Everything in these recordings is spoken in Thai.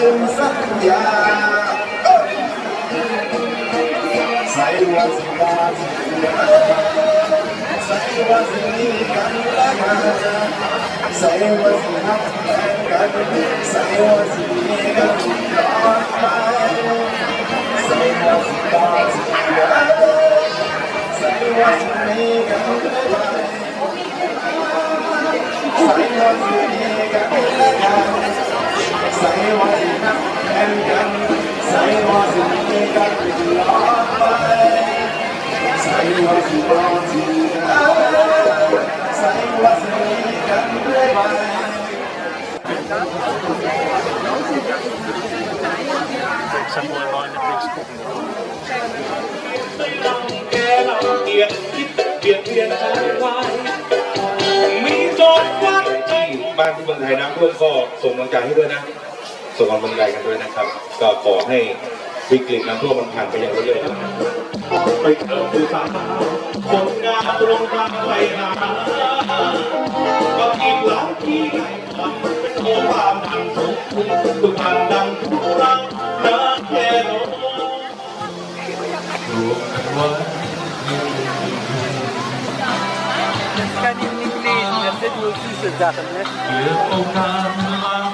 ลืมสัญญาใส่ว่าสิบาสิใส่ว่าสิมีกันและกันใส่ว่าสิหักแทนกันใส่ว่าสิมีกันตลอดไปใส่ว่าสิบาสิใส่ว่าสิมีกันและกันใส่ว่าสิมีกันและกัน ใส่ว่านที่กันใส่ว่าสิมีกันเรื่อยไป Some more line at Facebook. แกเราเกียดคิดเปลี่ยนไทย์วัดที่บ้านที่เมืองไทยน้ำท่วมก็ส่งกำลังใจให้ด้วยนะ ส่งกำลังใจกันด้วยนะครับ ก็ขอให้วิกฤตน้ำท่วมมันผ่านไปอย่างรวดเร็วนะครับไปเถิดผู้สาคนงานตรงกลางไปหาก็อีกหลายที่ไหนเป็นโอความดังสุขทุกท่านดังทุกรังนะแค่โนรวมกันว้ Kan in English, that's it, you'll see that, ne? เพื่อต้องกลางเพลงที่เธอที่วัน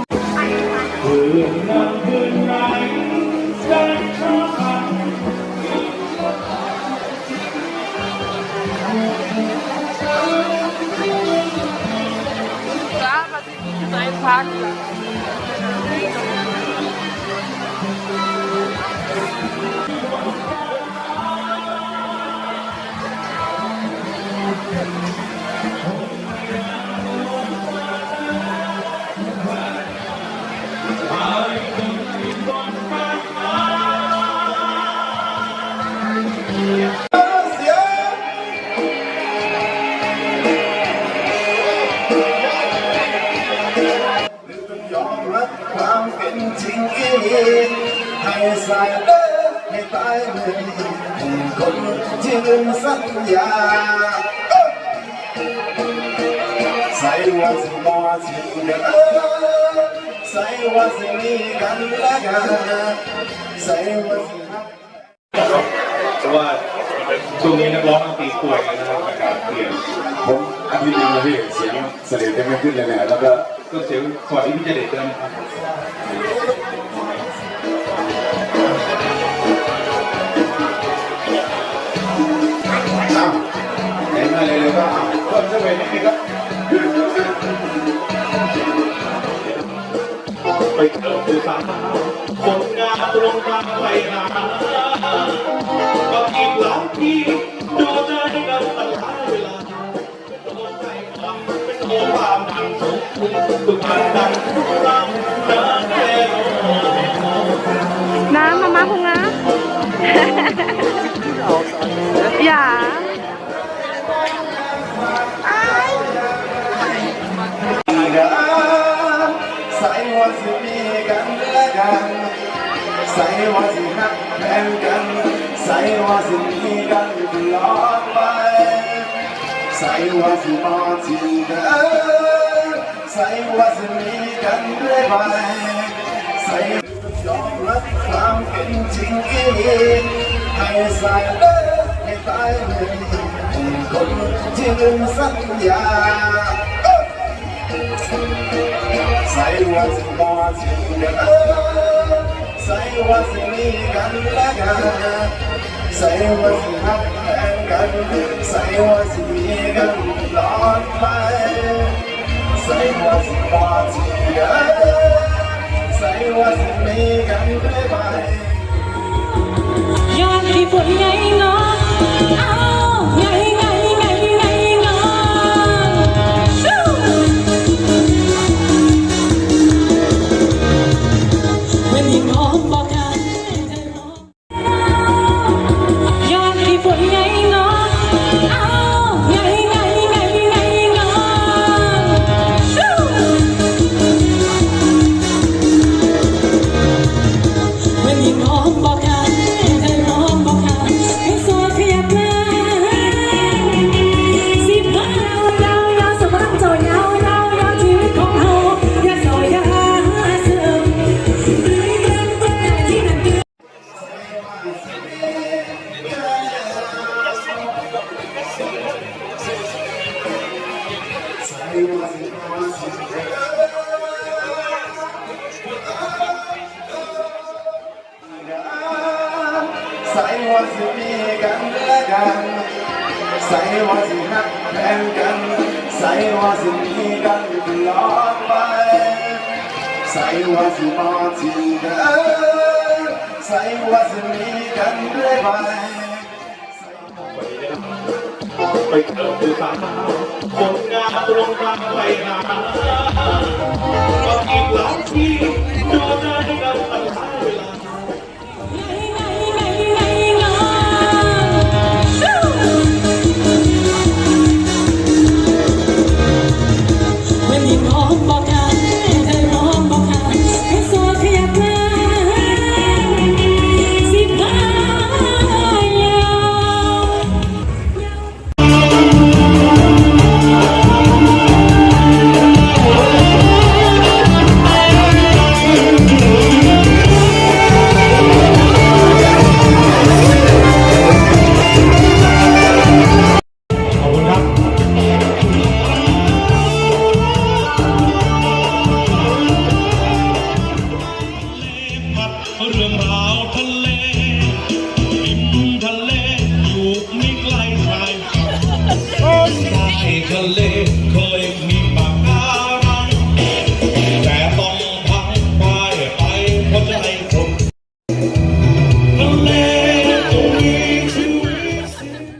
aber sie bieten einen Parkplatz. ให้ใส่เลิกให้ตายเลยคนที่ลืมสัญญาใส่ว่าสิมอสิเดินใส่ว่าสิมีกันและกันใส่ว่าสิฮักเพราะว่า ช่วงนี้นักร้องตีป่วยกันนะครับอากาศเปลี่ยนผมอาทิตย์หนึงนะพี่เสียงเสด็จจะไม่ขึ้นเลยเนี่ยแล้วก็ก็เสียงสวัสดีพี่เจเด็ดด้วยนะครับอ้าวเห็นมาเลยเลยก็เพิ่มเสเวนิดนึงครับไปเถิดผู้สาวคนงานตรงกลางไปหา น้ำมามาคงนะ อย่าใส่ว่าสิมีกันและกันใส่ว่าสิฮักแทนกันใส่ว่าสิมีกันตลอดไปใส่ว่าสิมอที่เดิน ส่วาสิมีกันเรื่อยไปใส่ยอมรับความเป็นจริงอีให้ใส่เลิกให้ตายเลยคนที่ลืมสัญญาใส่วาสิบอสิเดินใส่วาสิมีกันและกันใส่วาสิฮักแทนกันใส่วาสิมีกันตลอดไป ส่ว่าสิบอสิเดินใส่ว่าสิมีกันเรื่อยไปยากให้ฝนไงเนาะเอาไงไงไงไงเนาะสู้เมื่อมีน้องบอก กันใส่ว่าสิหักแทนกันใส่ว่าสิมีกันตลอดไปใส่ว่าสิมาทิ้งกันใส่ว่าสิมีกันเรื่อยไปไปเติมคือสาคนงานตรงกลางไปหาก็อีกหลายที่ดูได้กัน take a lick.